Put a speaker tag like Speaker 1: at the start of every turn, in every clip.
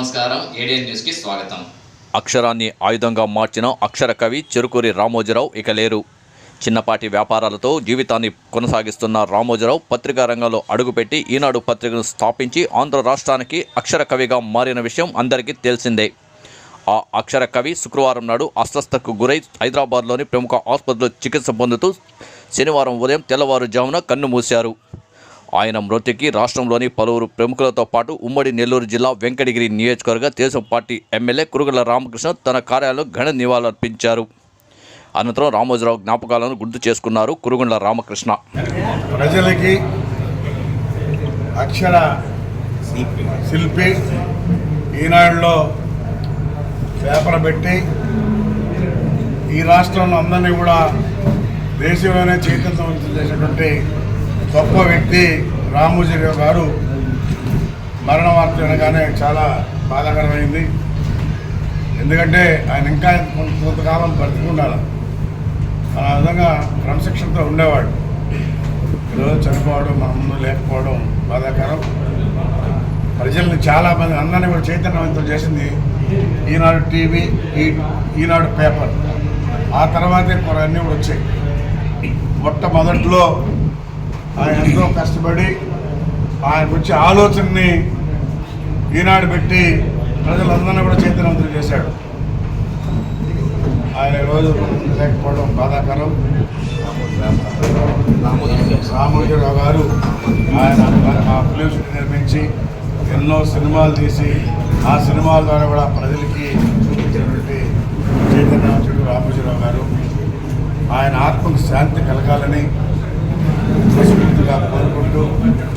Speaker 1: నమస్కారం. ఏడియన్ న్యూస్కి స్వాగతం.
Speaker 2: అక్షరాన్ని ఆయుధంగా మార్చిన అక్షర కవి చెరుకూరి రామోజీరావు ఇక లేరు. చిన్నపాటి వ్యాపారాలతో జీవితాన్ని కొనసాగిస్తున్న రామోజీరావు పత్రికా రంగంలో అడుగుపెట్టి ఈనాడు పత్రికను స్థాపించి ఆంధ్ర రాష్ట్రానికి అక్షర కవిగా మారిన విషయం అందరికీ తెలిసిందే. ఆ అక్షర కవి శుక్రవారం నాడు అస్వస్థకు గురై హైదరాబాద్లోని ప్రముఖ ఆసుపత్రిలో చికిత్స పొందుతూ శనివారం ఉదయం తెల్లవారుజామున కన్ను మూశారు. ఆయన మృతికి రాష్ట్రంలోని పలువురు ప్రముఖులతో పాటు ఉమ్మడి నెల్లూరు జిల్లా వెంకటగిరి నియోజకవర్గ తెలుగుదేశం పార్టీ ఎమ్మెల్యే కురుగల రామకృష్ణ తన కార్యాలయంలో ఘన నివాళులర్పించారు. అనంతరం రామోజీరావు జ్ఞాపకాలను గుర్తు చేసుకున్నారు కురుగుండ్ల రామకృష్ణ.
Speaker 3: ప్రజలకి అక్షర శిల్పి ఈనాడులో పేపర్ పెట్టి ఈ రాష్ట్రంలో అందరినీ కూడా దేశంలోనే చైతన్యవంతం చేసినటువంటి గొప్ప వ్యక్తి రామోజీరావు గారు మరణ వార్త వినగానే చాలా బాధాకరమైంది. ఎందుకంటే ఆయన ఇంకా కొంత కొంతకాలం బ్రతికుండాలి ఆ విధంగా క్రమశిక్షణతో ఉండేవాడు. ఈరోజు చనిపోవడం మన ముందు లేకపోవడం బాధాకరం. ప్రజల్ని చాలా మంది అందరినీ కూడా చైతన్యవంతం చేసింది ఈనాడు టీవీ ఈ ఈనాడు పేపర్. ఆ తర్వాతే కొన్ని అన్నీ కూడా వచ్చాయి. మొట్టమొదట్లో ఆయన ఎంతో కష్టపడి ఆయన వచ్చే ఆలోచనని ఈనాడు పెట్టి ప్రజలందరినీ కూడా చైతన్యవంతులు చేశాడు. ఆయన రోజు లేకపోవడం బాధాకరం. రామోజీరావు గారు ఆయన ఆ ఫిలిం నిర్మించి ఎన్నో సినిమాలు తీసి ఆ సినిమాల ద్వారా కూడా ప్రజలకి చూపించినటువంటి చైతన్యవంతుడు రామోజీరావు గారు. ఆయన ఆత్మకు శాంతి కలగాలని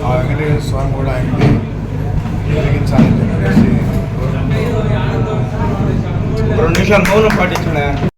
Speaker 3: ఆ వెంకటేశ్వర స్వామి కూడా ఆయనకి కలిగించాలని చెప్పేసి
Speaker 4: రెండు నిమిషాలు మౌనం పాటించండి.